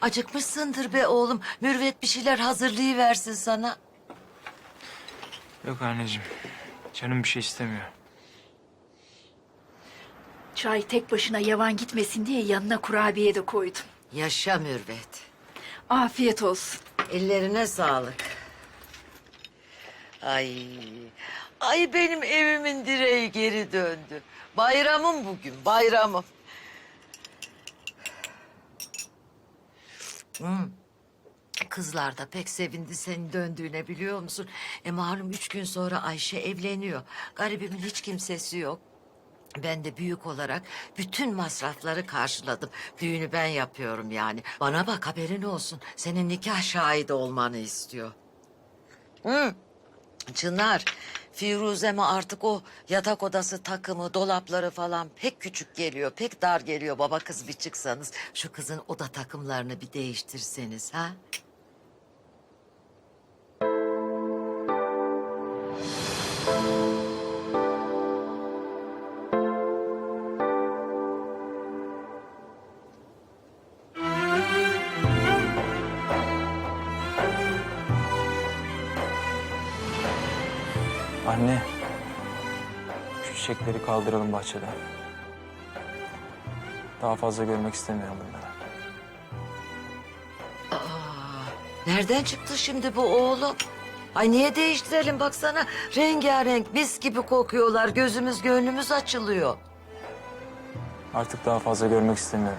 Acıkmışsındır be oğlum. Mürvet bir şeyler hazırlayıversin sana. Yok anneciğim. Canım bir şey istemiyor. Çay tek başına yavan gitmesin diye yanına kurabiye de koydum. Yaşa Mürvet. Afiyet olsun. Ellerine sağlık. Ay, ay benim evimin direği geri döndü. Bayramım bugün, bayramım. Hmm. Kızlar da pek sevindi senin döndüğüne biliyor musun? E malum üç gün sonra Ayşe evleniyor. Garibimin hiç kimsesi yok. Ben de büyük olarak bütün masrafları karşıladım. Düğünü ben yapıyorum yani. Bana bak haberin olsun. Senin nikah şahidi olmanı istiyor. Hı. Çınar, Firuze'me artık o yatak odası takımı, dolapları falan pek küçük geliyor, pek dar geliyor. Baba kız bir çıksanız şu kızın oda takımlarını bir değiştirseniz ha? Anne. Şu çiçekleri kaldıralım bahçeden. Daha fazla görmek istemiyorum bunları. Nereden çıktı şimdi bu oğlum? Ay niye değiştirelim baksana rengarenk mis gibi kokuyorlar gözümüz gönlümüz açılıyor. Artık daha fazla görmek istemiyorum.